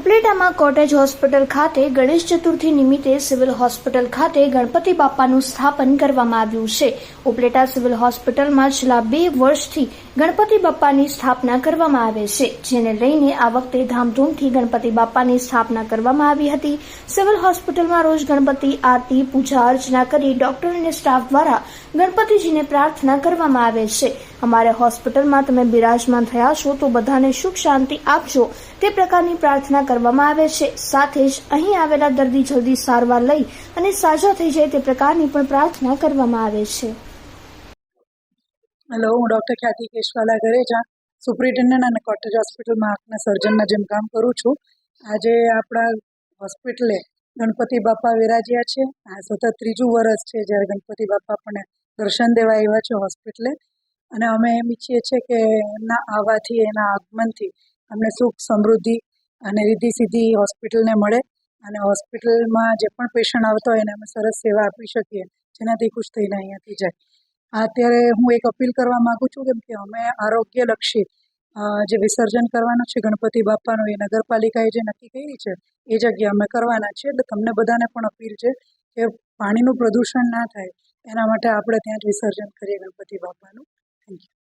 ઉપલેટામાં cottage hospital ખાતે ગણેશ ચતુર્થી નિમિત્તે civil hospital ખાતે ગણપતિ બાપાનું સ્થાપન કરવામાં આવ્યું છે. ઉપલેટા સિવિલ હોસ્પિટલમાં છેલ્લા બે વર્ષથી ગણપતિ બાપાની સ્થાપના કરવામાં આવે છે, જેને લઈને આ વખતે ધામધૂમથી ગણપતિ બાપાની સ્થાપના કરવામાં આવી હતી. સિવિલ હોસ્પિટલમાં રોજ ગણપતિ આરતી, પૂજા અર્ચના કરી ડોક્ટર અને સ્ટાફ દ્વારા ગણપતિજીને પ્રાર્થના કરવામાં આવે છે. અમારે હોસ્પિટલમાં તમે બિરાજમાન થયા છો તો બધાને સુખ શાંતિ આપજો. તે પ્રકારની પ્રાર્થના કરવામાં આવે છે. સાથે જ અહીં આવેલા દર્દી જલ્દી સારવાર લઈ અને સાજા થઈ જાય તે પ્રકારની પણ પ્રાર્થના કરવામાં આવે છે. હેલો, હું ડૉક્ટર ખ્યાતિ કેશવાલા ગરેજા, સુપ્રિન્ટેન્ડન્ટ અને કોટેજ હોસ્પિટલમાં આંખના સર્જનના જેમ કામ કરું છું. આજે આપણા હોસ્પિટલે ગણપતિ બાપા વિરાજ્યા છે. આ સતત ત્રીજું વર્ષ છે જ્યારે ગણપતિ બાપા આપણને દર્શન દેવા આવ્યા છે હોસ્પિટલે. અને અમે એમ ઈચ્છીએ છીએ કે એમના આવવાથી એના આગમનથી અમને સુખ, સમૃદ્ધિ અને રીધિ સીધી હોસ્પિટલને મળે અને હોસ્પિટલમાં જે પણ પેશન્ટ આવતો હોય એને અમે સરસ સેવા આપી શકીએ, જેનાથી ખુશ થઈને અહીંયાથી જાય. અત્યારે હું એક અપીલ કરવા માગું છું, કેમ કે અમે આરોગ્યલક્ષી જે વિસર્જન કરવાનું છે, ગણપતિ બાપાનું એ નગરપાલિકાએ જે નક્કી કરી છે, એ જગ્યા અમે કરવાના છીએ. એટલે તમને બધાને પણ અપીલ છે કે પાણીનું પ્રદૂષણ ના થાય, એના માટે આપણે ત્યાં જ વિસર્જન કરીએ ગણપતિ બાપાનું. Thank you.